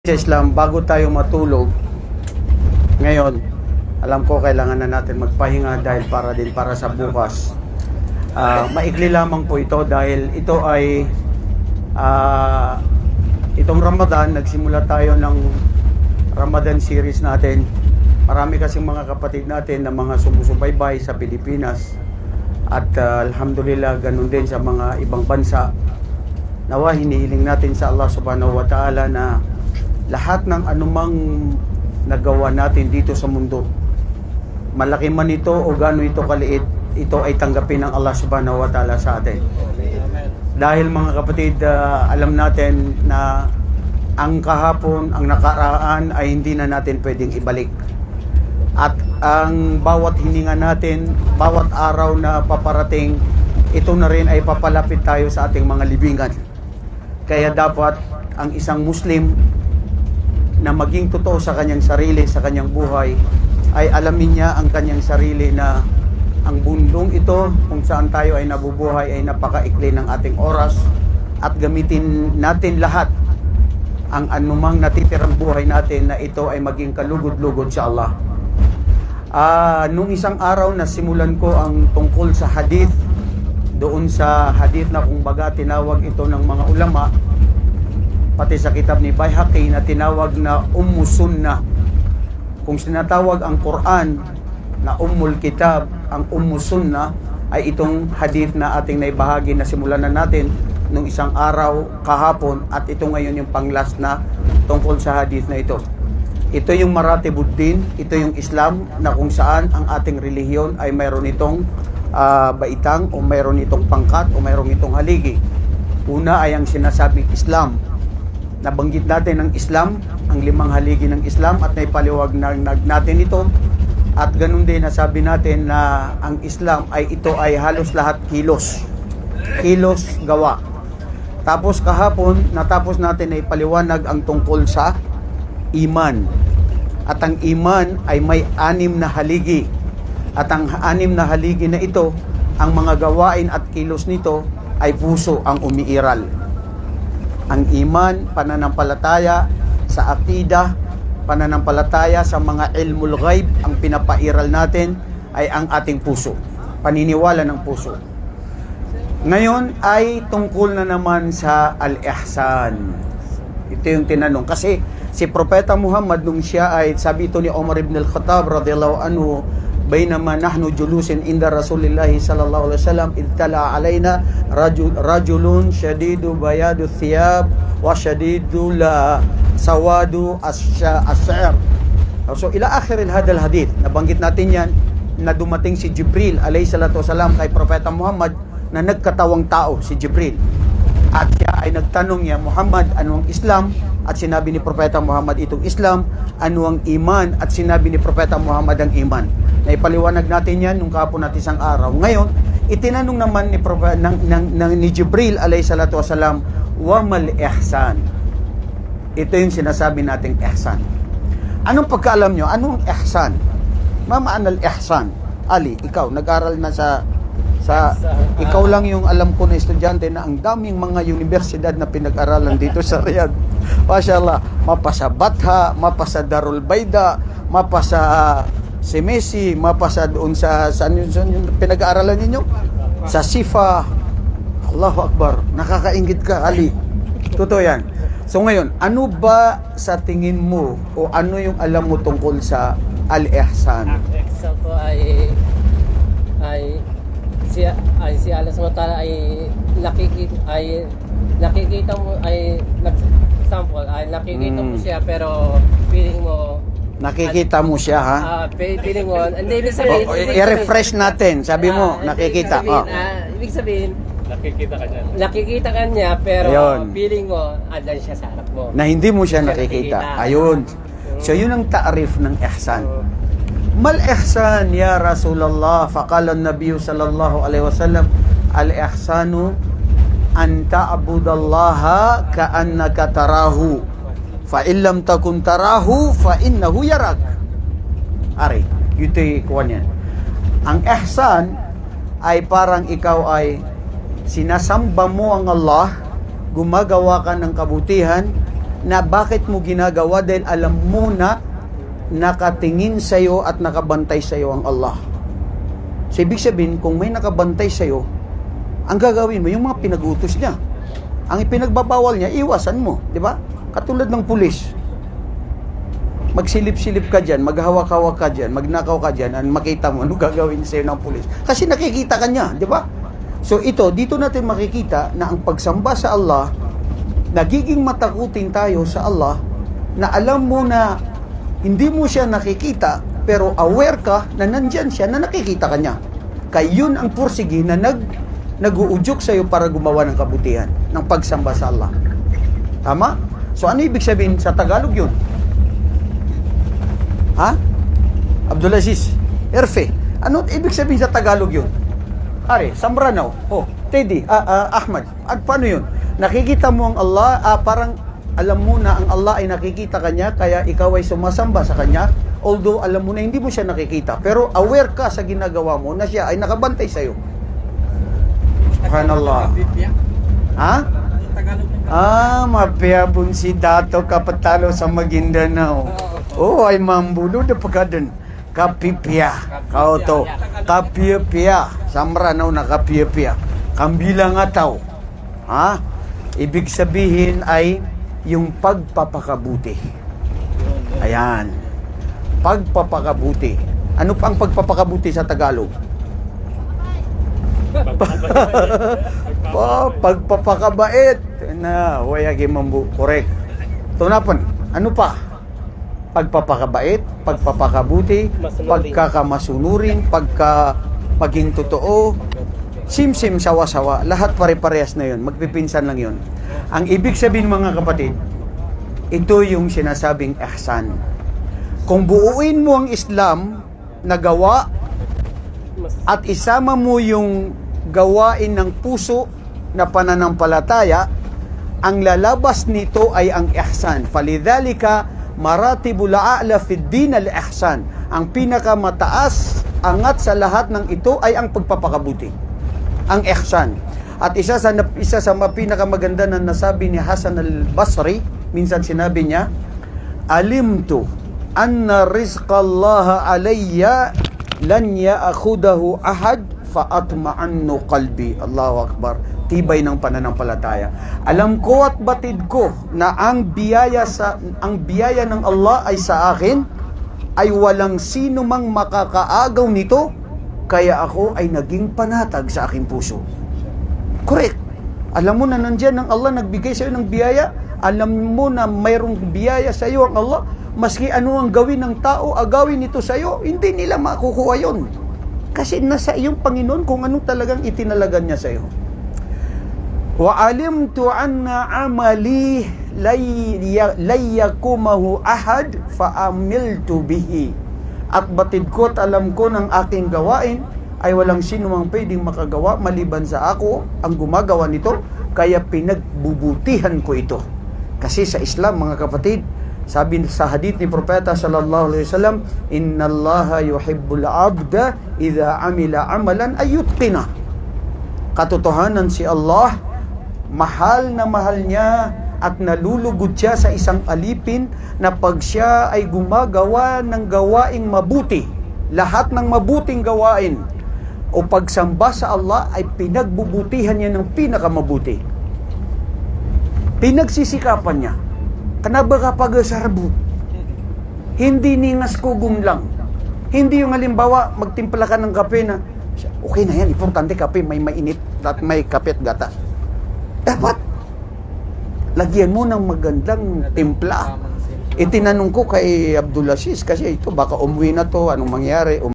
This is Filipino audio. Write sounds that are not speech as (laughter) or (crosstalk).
sa Islam, bago tayo matulog, ngayon, alam ko kailangan na natin magpahinga dahil para din para sa bukas. Ah, maikli lamang po ito dahil ito ay ah, itong Ramadan, nagsimula tayo ng Ramadan series natin. Marami kasing mga kapatid natin na mga sumusubaybay sa Pilipinas at ah, alhamdulillah ganun din sa mga ibang bansa. Nawa hinihiling natin sa Allah subhanahu wa ta'ala na lahat ng anumang nagawa natin dito sa mundo, malaki man ito o gaano ito kaliit, ito ay tanggapin ng Allah subhanahu wa ta'ala sa atin. Dahil mga kapatid, ah, alam natin na ang kahapon, ang nakaraan ay hindi na natin pwedeng ibalik. At ang bawat hininga natin, bawat araw na paparating, ito na rin ay papalapit tayo sa ating mga libingan. Kaya dapat ang isang Muslim na maging totoo sa kanyang sarili, sa kanyang buhay, ay alamin niya ang kanyang sarili na ang bundong ito kung saan tayo ay nabubuhay ay napakaikli ng ating oras at gamitin natin lahat ang anumang natitirang buhay natin na ito ay maging kalugod-lugod sa Allah. Ah, nung isang araw na simulan ko ang tungkol sa hadith doon sa hadith na kung baga tinawag ito ng mga ulama pati sa kitab ni Bayhaqi na tinawag na Ummu Sunnah. Kung sinatawag ang Quran na Ummul Kitab, ang Ummu Sunnah ay itong hadith na ating naibahagi na simulan na natin nung isang araw kahapon at ito ngayon yung pang-last na tungkol sa hadith na ito. Ito yung Maratibuddin, ito yung Islam na kung saan ang ating relihiyon ay mayroon itong ah, baitang o mayroon itong pangkat o mayroon itong haligi. Una ay ang sinasabing Islam, nabanggit natin ng Islam, ang limang haligi ng Islam at naipaliwag na natin ito. At ganun din nasabi natin na ang Islam ay ito ay halos lahat kilos. Kilos gawa. Tapos kahapon, natapos natin na ipaliwanag ang tungkol sa iman. At ang iman ay may anim na haligi. At ang anim na haligi na ito, ang mga gawain at kilos nito ay puso ang umiiral ang iman, pananampalataya sa akida, pananampalataya sa mga ilmul ghaib, ang pinapairal natin ay ang ating puso. Paniniwala ng puso. Ngayon ay tungkol na naman sa al-ihsan. Ito yung tinanong. Kasi si Propeta Muhammad nung siya ay, sabi ito ni Omar ibn al-Khattab radiyallahu anhu, بينما نحن جلوس عند رسول الله صلى الله عليه وسلم اطلع علينا رجل, رجل شديد بياض الثياب وشديد لا سواد الش- الشعر So ila akhir هذا الحديث nabanggit natin yan na dumating si Jibril alayhi salatu wasalam kay Propeta Muhammad na nagkatawang tao si Jibril at siya ay nagtanong niya Muhammad ano ang Islam at sinabi ni Propeta Muhammad itong Islam ano ang iman at sinabi ni Propeta Muhammad ang iman na ipaliwanag natin yan nung kapon natin isang araw. Ngayon itinanong naman ni Propeta ng, ng, ng, ni Jibril alayhi salatu wasalam wa mal ihsan. Ito yung sinasabi nating ihsan. Anong pagkaalam nyo? Anong ihsan? Mama anal ihsan. Ali ikaw nag-aral na sa sa ikaw lang yung alam ko na estudyante na ang daming mga universidad na pinag-aralan dito sa Riyadh. Mashallah, mapasa Batha, mapasa Darul Baida, mapasa Semesi, mapasa doon sa saan yun, saan yun pinag-aaralan ninyo? Sa Sifa. Allahu Akbar. Nakakaingit ka, Ali. Totoo yan. So ngayon, ano ba sa tingin mo o ano yung alam mo tungkol sa Al-Ihsan? Exam ko ay ay si ay si Allah SWT ay nakikita ay nakikita mo ay nag example ay nakikita mo Mm. siya pero feeling mo Nakikita mo siya, ha? ah fe- feeling mo hindi ibig sabihin O, ibig i-refresh natin. Sabi mo, Ah, nakikita. Ibig sabihin, Oh. ah, ibig sabihin Nakikita ka niyan. nakikita ka niya pero Ayun. feeling mo andan siya sa harap mo. Na hindi mo siya nakikita. nakikita. Ayun. So, yun ang ta'rif ng ihsan. Mal ihsan ya Rasulullah faqala an-nabiy sallallahu alaihi wasallam al ihsanu an ta'budallaha ka'annaka tarahu fa in lam takun tarahu fa innahu yarak. Ari, ito yung yan. Ang ihsan ay parang ikaw ay sinasamba mo ang Allah, gumagawa ka ng kabutihan, na bakit mo ginagawa dahil alam mo na nakatingin sa iyo at nakabantay sa iyo ang Allah. So, ibig sabihin, kung may nakabantay sa iyo, ang gagawin mo, yung mga pinag-utos niya. Ang ipinagbabawal niya, iwasan mo. Di ba? Katulad ng pulis. Magsilip-silip ka dyan, maghawak-hawak ka dyan, magnakaw ka dyan, at makita mo ano (laughs) gagawin sa'yo ng pulis. Kasi nakikita ka niya, di ba? So ito, dito natin makikita na ang pagsamba sa Allah, nagiging matakutin tayo sa Allah, na alam mo na hindi mo siya nakikita, pero aware ka na nandyan siya, na nakikita ka niya. Kaya yun ang pursigi na nag, nag-uudyok sa'yo para gumawa ng kabutihan, ng pagsamba sa Allah. Tama? So ano ibig sabihin sa Tagalog yun? Ha? Abdulaziz, Erfe, ano ibig sabihin sa Tagalog yun? Are, Sambranaw, oh, Teddy, ah, ah, Ahmad, at paano yun? Nakikita mo ang Allah, ah, parang alam mo na ang Allah ay nakikita kanya, kaya ikaw ay sumasamba sa kanya, although alam mo na hindi mo siya nakikita, pero aware ka sa ginagawa mo na siya ay nakabantay sa'yo. Subhanallah. Ha? Ah, mapiyabon si Dato kapatalo sa Maguindanao. Oh, ay mambulo na pagkadan. Kapipia. Kao to. Kapipia. Samranaw na kapipia. Kambila nga tao. Ha? Ibig sabihin ay yung pagpapakabuti. Ayan. Pagpapakabuti. Ano pa ang pagpapakabuti sa Tagalog? (laughs) Pa, pagpapakabait. Na, wayagi mambu. Correct. Tunapan, ano pa? Pagpapakabait, pagpapakabuti, Masunurin. pagkakamasunurin, pagka maging totoo, sim-sim, sawa-sawa, lahat pare-parehas na yun. Magpipinsan lang yun. Ang ibig sabihin mga kapatid, ito yung sinasabing ihsan. Kung buuin mo ang Islam na gawa at isama mo yung gawain ng puso na pananampalataya, ang lalabas nito ay ang ihsan. Falidhalika, maratibul a'la fid din al ihsan. Ang pinakamataas, angat sa lahat ng ito ay ang pagpapakabuti. Ang ihsan. At isa sa isa sa pinakamaganda na nasabi ni Hasan al-Basri, minsan sinabi niya, alimtu anna rizqallaha alayya lan ya'khudahu ahad fa atma'annu qalbi. Allahu akbar. Tibay ng pananampalataya. Alam ko at batid ko na ang biyaya sa ang biyaya ng Allah ay sa akin ay walang sino mang makakaagaw nito kaya ako ay naging panatag sa aking puso. Correct. Alam mo na nandyan ang Allah nagbigay sa iyo ng biyaya. Alam mo na mayroong biyaya sa iyo ang Allah. Maski ano ang gawin ng tao, agawin ito sa iyo, hindi nila makukuha yon. Kasi nasa iyong Panginoon kung anong talagang itinalagan niya sa iyo. Alimtu anna amali layyakumahu ahad fa amiltu bihi. At batid ko at alam ko ng aking gawain ay walang sino mang pwedeng makagawa maliban sa ako ang gumagawa nito kaya pinagbubutihan ko ito. Kasi sa Islam mga kapatid, sabi sa hadith ni Propeta sallallahu alaihi wasallam, "Inna Allaha yuhibbul 'abda idza amila 'amalan ayyutqina." Katotohanan si Allah, mahal na mahal niya at nalulugod siya sa isang alipin na pag siya ay gumagawa ng gawaing mabuti, lahat ng mabuting gawain o pagsamba sa Allah ay pinagbubutihan niya ng pinakamabuti. Pinagsisikapan niya. Kanaba kapag sarbu. Hindi ningas kugong lang. Hindi yung halimbawa, magtimpla ka ng kape na, okay na yan, importante kape, may mainit at may kape at. Dapat, lagyan mo ng magandang timpla. Itinanong ko kay Abdulaziz kasi ito baka umuwi na to, anong mangyari? Um-